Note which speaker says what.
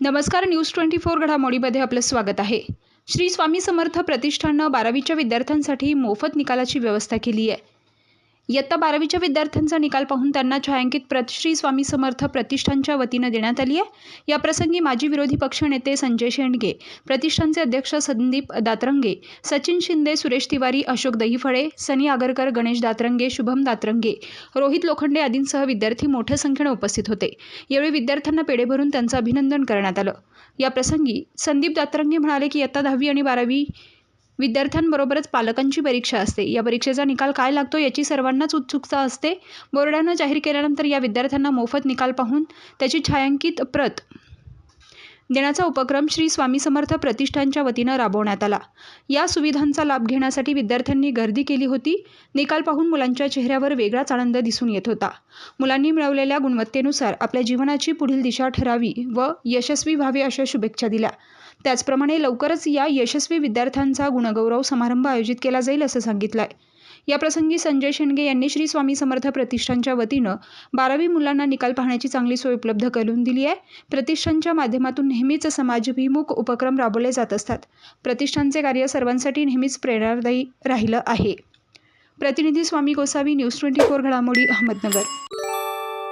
Speaker 1: नमस्कार news twenty four घडामोडीमध्ये आपलं स्वागत आहे. श्री स्वामी समर्थ प्रतिष्ठाननं बारावीच्या विद्यार्थ्यांसाठी मोफत निकालाची व्यवस्था केली आहे इयत्ता बारावीच्या विद्यार्थ्यांचा निकाल पाहून त्यांना छायांकित प्रतश्री स्वामी समर्थ प्रतिष्ठानच्या वतीनं देण्यात आली आहे. या प्रसंगी माजी विरोधी पक्षनेते संजय शेंडगे प्रतिष्ठानचे अध्यक्ष संदीप दातरंगे सचिन शिंदे सुरेश तिवारी अशोक दहीफळे सनी आगरकर गणेश दातरंगे शुभम दातरंगे रोहित लोखंडे आदींसह विद्यार्थी मोठ्या संख्येनं उपस्थित होते. यावेळी विद्यार्थ्यांना पेढे भरून त्यांचं अभिनंदन करण्यात आलं. या प्रसंगी संदीप दातरंगे म्हणाले की इयत्ता दहावी आणि बारावी विद्यार्थ्यांबरोबरच पालकांची परीक्षा असते. या परीक्षेचा निकाल काय लागतो याची सर्वांनाच उत्सुकता असते. बोर्डानं जाहीर केल्यानंतर या विद्यार्थ्यांना मोफत निकाल पाहून त्याची छायांकित प्रत देण्याचा उपक्रम श्री स्वामी समर्थ प्रतिष्ठानच्या वतीनं राबवण्यात आला. या सुविधांचा लाभ घेण्यासाठी विद्यार्थ्यांनी गर्दी केली होती. निकाल पाहून मुलांच्या चेहऱ्यावर वेगळाच आनंद दिसून येत होता. मुलांनी मिळवलेल्या गुणवत्तेनुसार आपल्या जीवनाची पुढील दिशा ठरावी व यशस्वी व्हावे अशा शुभेच्छा दिल्या. त्याचप्रमाणे लवकरच या यशस्वी विद्यार्थ्यांचा गुणगौरव समारंभ आयोजित केला जाईल असं सांगितलं आहे याप्रसंगी संजय शेंडगे यांनी श्री स्वामी समर्थ प्रतिष्ठानच्या वतीनं बारावी मुलांना निकाल पाहण्याची चांगली सोय उपलब्ध करून दिली आहे. प्रतिष्ठानच्या माध्यमातून नेहमीच समाजभिमुख उपक्रम राबवले जात असतात. प्रतिष्ठानचे कार्य सर्वांसाठी नेहमीच प्रेरणादायी राहिलं आहे. प्रतिनिधी Swami Gosavi news twenty four घडामोडी अहमदनगर.